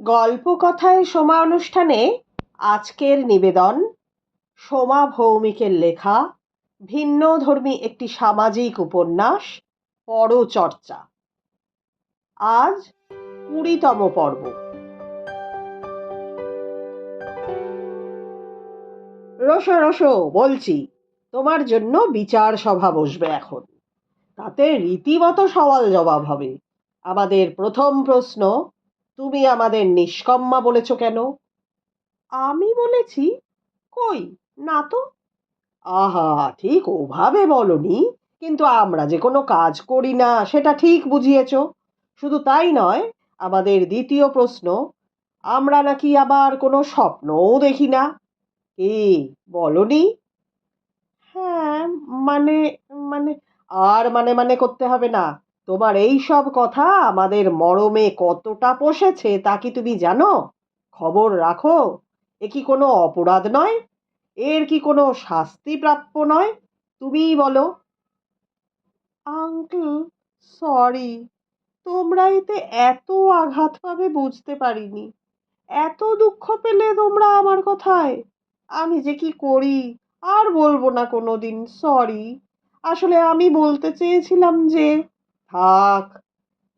গল্প কথায় সোমা অনুষ্ঠানে আজকের নিবেদন সোমা ভৌমিকের লেখা ভিন্নধর্মী একটি সামাজিক উপন্যাস, পরচর্চা। আজ কুড়িতম পর্ব। রসো রসো, বলছি, তোমার জন্য বিচার সভা বসবে এখন। তাতে রীতিমতো সওয়াল জবাব হবে। আমাদের প্রথম প্রশ্ন তুমি আমাদের নিষ্কম্মা বলেছ কেন? আমি বলেছি কই? না তো। আহা ঠিক ওভাবে বলনি। কিন্তু আমরা যে কোনো কাজ করি না সেটা ঠিক বুঝিয়েছ। শুধু তাই নয় আমাদের দ্বিতীয় প্রশ্ন আমরা নাকি আবার কোনো স্বপ্নও দেখি না? কি বলনি? হ্যাঁ মানে মানে আর মানে মানে করতে হবে না। তোমার এই সব কথা আমাদের মরমে কতটা পোষেছে তা কি তুমি জানো? খবর রাখো। এ কি কোনো অপরাধ নয়? এর কি কোনো শাস্তি প্রাপ্য নয়? তুমিই বলো। Uncle, sorry. তোমরা এতে এত আঘাত পাবে বুঝতে পারিনি। এত দুঃখ পেলে তোমরা আমার কথায়। আমি যে কি করি আর বলব না কোনো দিন সরি। আসলে আমি বলতে চেয়েছিলাম যে থাক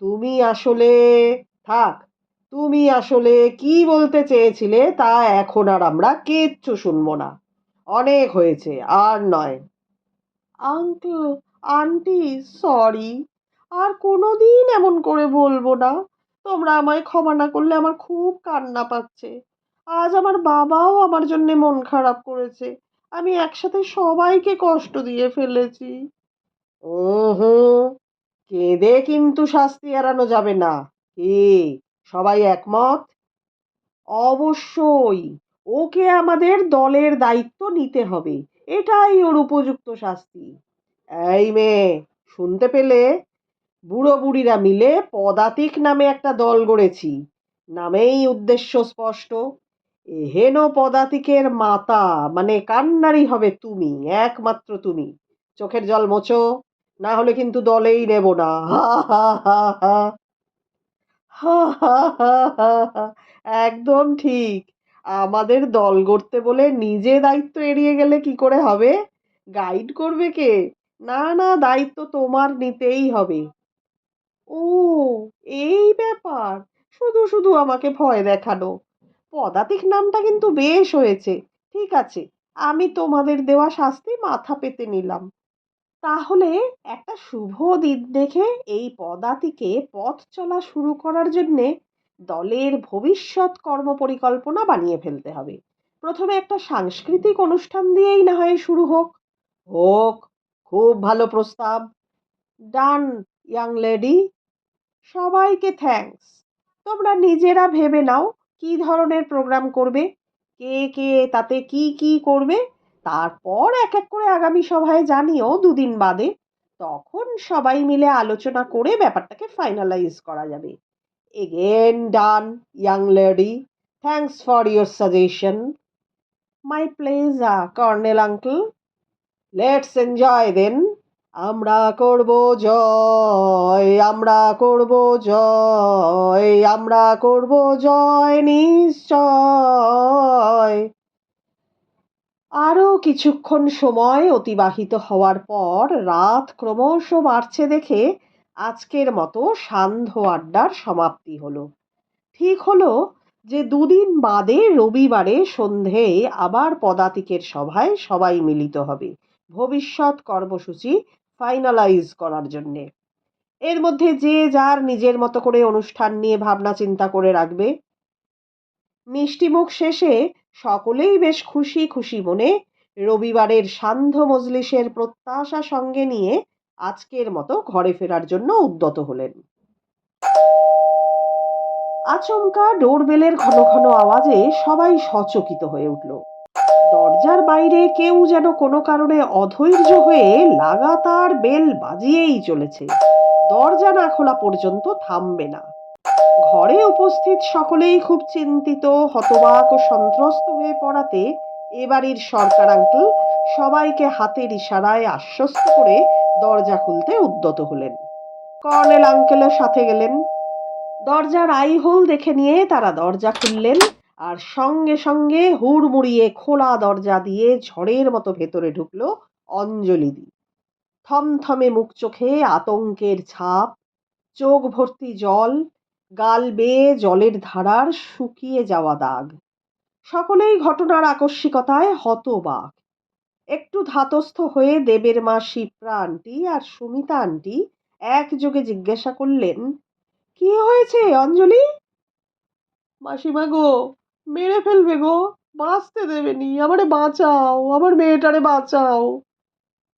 তুমি আসলে থাক তুমি আসলে কি বলতে চেয়েছিলে তা এখন আর আমরা কিচ্ছু শুনব না। অনেক হয়েছে আর নয়। আঙ্কেল আন্টি সরি আর কোনো দিন এমন করে বলব না। তোমরা আমায় ক্ষমা না করলে আমার খুব কান্না পাচ্ছে। আজ আমার বাবাও আমার জন্য মন খারাপ করেছে। আমি একসাথে সবাইকে কষ্ট দিয়ে ফেলেছি। হুম কেঁদে কিন্তু শাস্তি এড়ানো যাবে না। কি? সবাই একমত? অবশ্যই। ওকে আমাদের দলের দায়িত্ব নিতে হবে। এটাই ওর উপযুক্ত শাস্তি। এই মেয়ে, শুনতে পেলে? বুড়ো বুড়িরা মিলে পদাতিক নামে একটা দল গড়েছি। নামেই উদ্দেশ্য স্পষ্ট। এহেন পদাতিকের মাতা মানে কান্নারি হবে তুমি, একমাত্র তুমি। চোখের জল মোছো। না হলে কিন্তু দলেই নেব না। একদম ঠিক। আমাদের দল গড়তে বলে নিজে দায়িত্ব এড়িয়ে গেলে কি করে হবে? গাইড করবে কে? না না, দায়িত্ব তোমার নিতেই হবে। ও, এই ব্যাপার। শুধু শুধু আমাকে ভয় দেখানো। পদাতিক নামটা কিন্তু বেশ হয়েছে। ঠিক আছে, আমি তোমাদের দেওয়া শাস্তি মাথা পেতে নিলাম। তাহলে একটা শুভ দিন দেখে এই পদাতিকে পথ চলা শুরু করার জন্যে দলের ভবিষ্যৎ কর্মপরিকল্পনা বানিয়ে ফেলতে হবে। প্রথমে একটা সাংস্কৃতিক অনুষ্ঠান দিয়েই না হয় শুরু হোক। হোক, খুব ভালো প্রস্তাব। Done, young lady. সবাইকে থ্যাঙ্কস। তোমরা নিজেরা ভেবে নাও কি ধরনের প্রোগ্রাম করবে, কে কে, তাতে কি কি করবে তারপর এক এক করে আগামী সভায় জানিও দুদিন বাদে, তখন সবাই মিলে আলোচনা করে ব্যাপারটাকে ফাইনালাইজ করা যাবে। Again done young lady thanks for your suggestion my pleasure colonel uncle let's enjoy then আমরা করব জয় আমরা করব জয় আমরা করব জয় নিশ্চয় আরও কিছুক্ষণ সময় অতিবাহিত হওয়ার পর রাত ক্রমশ বাড়ছে দেখে আজকের মতো সান্ধ্য আড্ডার সমাপ্তি হলো। ঠিক হলো যে দুদিন বাদে রবিবারে সন্ধেয় আবার পদাতিকের সভায় সবাই মিলিত হবে। ভবিষ্যৎ কর্মসূচি ফাইনালাইজ করার জন্যে। এর মধ্যে যে যার নিজের মতো করে অনুষ্ঠান নিয়ে ভাবনা চিন্তা করে রাখবে মিষ্টিমুখ শেষে সকলেই বেশ খুশি খুশি মনে রবিবারের সান্ধ্য মজলিসের প্রত্যাশা সঙ্গে নিয়ে আজকের মতো ঘরে ফেরার জন্য উদ্যত হলেন। আচমকা ডোরবেলের ঘন ঘন আওয়াজে সবাই সচকিত হয়ে উঠল। দরজার বাইরে কেউ যেন কোনো কারণে অধৈর্য হয়ে লাগাতার বেল বাজিয়েই চলেছে। দরজা না খোলা পর্যন্ত থামবে না। ঘরে উপস্থিত সকলেই খুব চিন্তিত, হতবাক ও সন্ত্রস্ত হয়ে পড়াতে এ বাড়ির সরকার আঙ্কেল সবাইকে হাতের ইশারায় আশ্বস্ত করে দরজা খুলতে উদ্যত হলেন। কর্নেল আঙ্কেলের সাথে গেলেন। দরজার আইহোল দেখে নিয়ে তারা দরজা খুললেন আর সঙ্গে সঙ্গে হুড়মুড়িয়ে খোলা দরজা দিয়ে ঝড়ের মতো ভেতরে ঢুকলো অঞ্জলিদি থমথমে মুখ চোখে আতঙ্কের ছাপ, চোখ ভর্তি জল গাল বেয়ে জলের ধারার শুকিয়ে যাওয়া দাগ। সকলেই ঘটনার আকস্মিকতায় হতবাক। একটু ধাতস্থ হয়ে দেবের মা শিপ্রা আন্টি আর সুমিতা আন্টি একযোগে জিজ্ঞাসা করলেন, কি হয়েছে অঞ্জলি? মাসিমা গো, মেরে ফেলবে গো, বাঁচতে দেবেনি আমারে বাঁচাও, আমার মেয়েটারে বাঁচাও।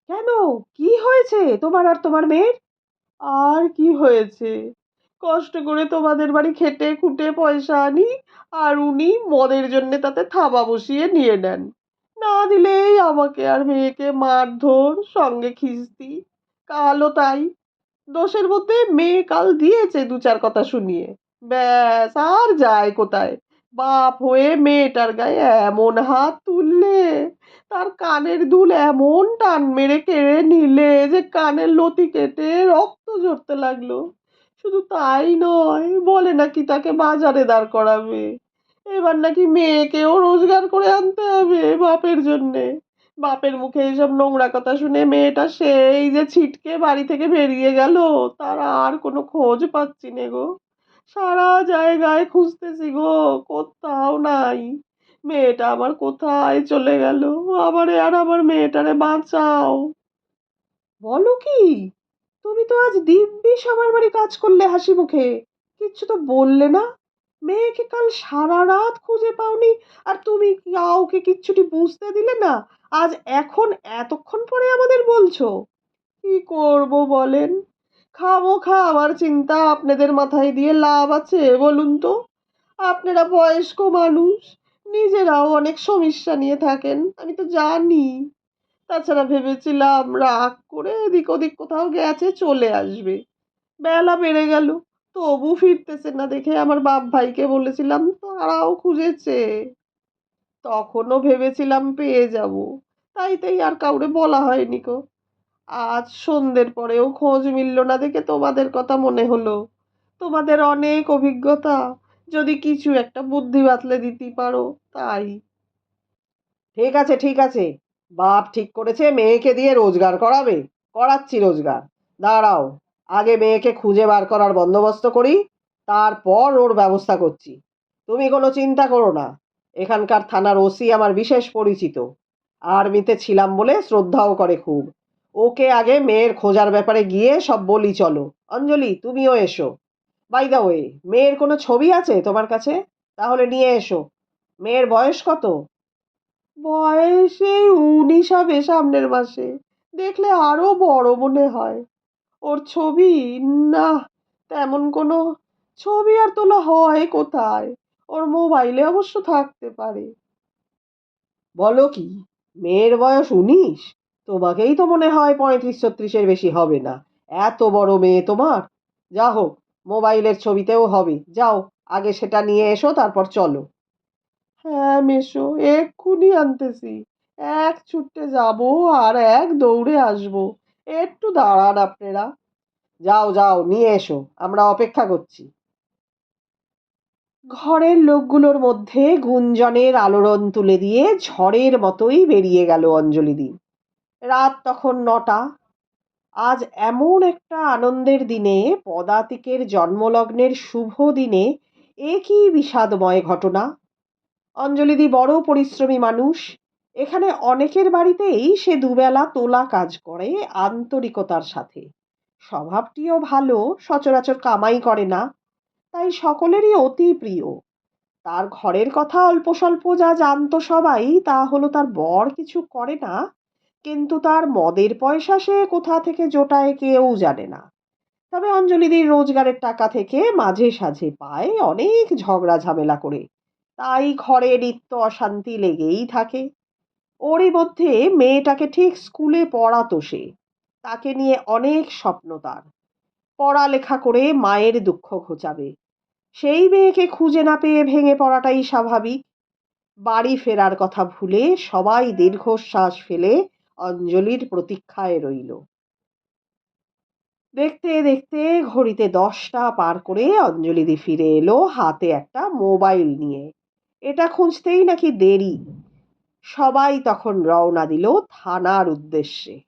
কেন? কি হয়েছে? তোমার আর তোমার মেয়ের? আর কি হয়েছে? কষ্ট করে তোমাদের বাড়ি খেটে খুঁটে পয়সা আনি আর উনি মদের জন্য তাতে থাবা বসিয়ে নিয়ে নেন। না দিলেই আমাকে আর মেয়েকে মারধর, সঙ্গে খিস্তি। কালও তাই। দোষের মধ্যে মেয়ে কাল দিয়েছে দু চার কথা শুনিয়ে। ব্যাস, আর যায় কোথায়? বাপ হয়ে মেয়েটার গায়ে এমন হাত তুললে, তার কানের দুল এমন টান মেরে কেড়ে নিলে যে কানের লতি কেটে রক্ত ঝরতে লাগল। শুধু তাই নয়, বলে নাকি তাকে বাজারে দাঁড় করাবে। এবার নাকি মেয়েকেও রোজগার করে আনতে হবে বাপের জন্যে। বাপের মুখে এইসব নোংরা কথা শুনে মেয়েটা সেই যে ছিটকে বাড়ি থেকে বেরিয়ে গেল, তার আর কোনো খোঁজ পাচ্ছি নে গো। সারা জায়গায় খুঁজতেছি গো, কোথাও নাই। মেয়েটা আমার কোথায় চলে গেল? আবার আর আমার মেয়েটারে বাঁচাও। বলো কি? তুমি তো আজ দিব্যি সবার বাড়ি কাজ করলে হাসি মুখে। কিচ্ছু তো বললে না। মেয়েকে কাল সারা রাত খুঁজে পাওনি, আর তুমি কাউকে কিচ্ছুটি বুঝতে দিলে না। আজ এখন এতক্ষণ পরে আমাদের বলছো। কি করব বলেন? খাব খাওয়ার চিন্তা আপনাদের মাথায় দিয়ে লাভ আছে বলুন তো। আপনারা বয়স্ক মানুষ, নিজেরাও অনেক সমস্যা নিয়ে থাকেন, আমি তো জানি। তাছাড়া ভেবেছিলাম রাগ করে এদিক ওদিক কোথাও গেছে, চলে আসবে। বেলা বেড়ে গেল, তবু ফিরতেছে না দেখে আমার বাপ ভাইকে বলেছিলাম, তারাও খুঁজেছে। তখনও ভেবেছিলাম পেয়ে যাব তাই তাই আর কাউরে বলা হয়নি কো আজ সন্ধ্যের পরেও খোঁজ মিলল না দেখে তোমাদের কথা মনে হলো। তোমাদের অনেক অভিজ্ঞতা, যদি কিছু একটা বুদ্ধি বাতলে দিতে পারো, তাই। ঠিক আছে ঠিক আছে। বাপ ঠিক করেছে, মেয়েকে দিয়ে রোজগার করাবে, করাচ্ছি রোজগার। দাঁড়াও, আগে মেয়েকে খুঁজে বার করার বন্দোবস্ত করি, তারপর ওর ব্যবস্থা করছি। তুমি কোনো চিন্তা করো না, এখানকার থানার ওসি আমার বিশেষ পরিচিত। আর্মিতে ছিলাম বলে শ্রদ্ধাও করে খুব। ওকে আগে মেয়ের খোঁজার ব্যাপারে গিয়ে সব বলি চলো। অঞ্জলি, তুমিও এসো। বাই দা ওয়ে, মেয়ের কোনো ছবি আছে তোমার কাছে? তাহলে নিয়ে এসো। মেয়ের বয়স কত? বয়স উনিশ হবে সামনের মাসে। দেখলে আরও বড় মনে হয়। ওর ছবি? না, তেমন কোনো ছবি আর তোলা হয় কোথায়? ওর মোবাইলে অবশ্য থাকতে পারে। বলো কি, মেয়ের বয়স উনিশ? তোমাকেই তো মনে হয় পঁয়ত্রিশ ছত্রিশের বেশি হবে না। এত বড় মেয়ে তোমার? যা হোক, মোবাইলের ছবিতেও হবে। যাও, আগে সেটা নিয়ে এসো, তারপর চলো। হ্যাঁ মেশো, এক্ষুনি আনতেছি। এক ছুটতে যাব আর এক দৌড়ে আসব। একটু দাঁড়ান আপনারা। যাও যাও, নিয়ে এসো, আমরা অপেক্ষা করছি। ঘরের লোকগুলোর মধ্যে গুঞ্জনের আলোড়ন তুলে দিয়ে ঝড়ের মতোই বেরিয়ে গেল অঞ্জলিদি। রাত তখন নটা। আজ এমন একটা আনন্দের দিনে, পদাতিকের জন্মলগ্নের শুভ দিনে এ কি বিষাদময় ঘটনা। অঞ্জলিদি বড় পরিশ্রমী মানুষ। এখানে অনেকের বাড়িতেই সে দুবেলা তোলা কাজ করে আন্তরিকতার সাথে। স্বভাবটিও ভালো, সচরাচর কামাই করে না। তাই সকলেরই অতি প্রিয়। তার ঘরের কথা অল্প স্বল্প যা জানতো সবাই, তা হলো তার বর কিছু করে না, কিন্তু তার মদের পয়সা সে কোথা থেকে জোটায় কেউ জানে না। তবে অঞ্জলিদির রোজগারের টাকা থেকে মাঝে সাঝে পায় অনেক ঝগড়া ঝামেলা করে। তাই ঘরে নিত্য অশান্তি লেগেই থাকে। ওরই মধ্যে মেয়েটাকে ঠিক স্কুলে পড়াতো সে। তাকে নিয়ে অনেক স্বপ্ন তার। পড়ালেখা করে মায়ের দুঃখ ঘোচাবে। সেই মেয়েকে খুঁজে না পেয়ে ভেঙে পড়াটাই স্বাভাবিক। বাড়ি ফেরার কথা ভুলে সবাই দীর্ঘশ্বাস ফেলে অঞ্জলির প্রতীক্ষায় রইল। দেখতে দেখতে ঘড়িতে দশটা পার করে অঞ্জলিদি ফিরে এলো হাতে একটা মোবাইল নিয়ে। এটা খুঁজতেই নাকি দেরি। সবাই তখন রওনা দিল থানার উদ্দেশ্যে।